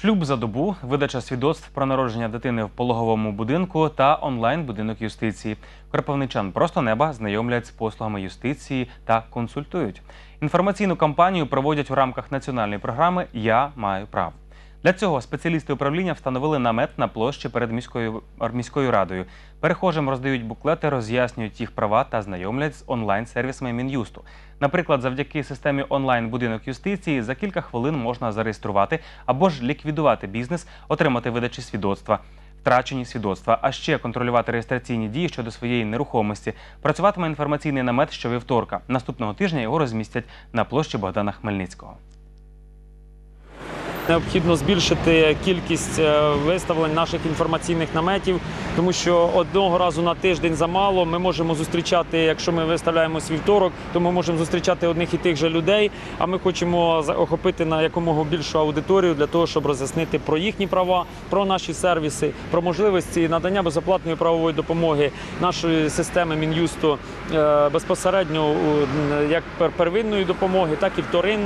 Шлюб за добу, видача свідоцтв про народження дитини в пологовому будинку та онлайн-будинок юстиції. Кропивничан просто неба знайомлять з послугами юстиції та консультують. Інформаційну кампанію проводять у рамках національної програми Я маю право. Для цього спеціалісти управління встановили намет на площі перед міською міською радою. Перехожим роздають буклети, роз'яснюють їх права та знайомлять з онлайн-сервісами Мін'юсту. Наприклад, завдяки системі онлайн-будинок юстиції за кілька хвилин можна зареєструвати або ж ліквідувати бізнес, отримати видачі свідоцтва. Втрачені свідоцтва, а ще контролювати реєстраційні дії щодо своєї нерухомості. Працюватиме інформаційний намет щовівторка. Наступного тижня його розмістять на площі Богдана Хмельницького. Необхідно збільшити кількість е, виставлень наших інформаційних наметів, тому що одного разу на тиждень замало. Ми можемо зустрічати, якщо ми виставляємо вівторок, то ми можемо зустрічати одних і тих же людей. А ми хочемо охопити на якомога більшу аудиторію для того, щоб роз'яснити про їхні права, про наші сервіси, про можливості надання безоплатної правової допомоги нашої системи мін'юсту е, безпосередньо як пер- первинної допомоги, так і вторинної.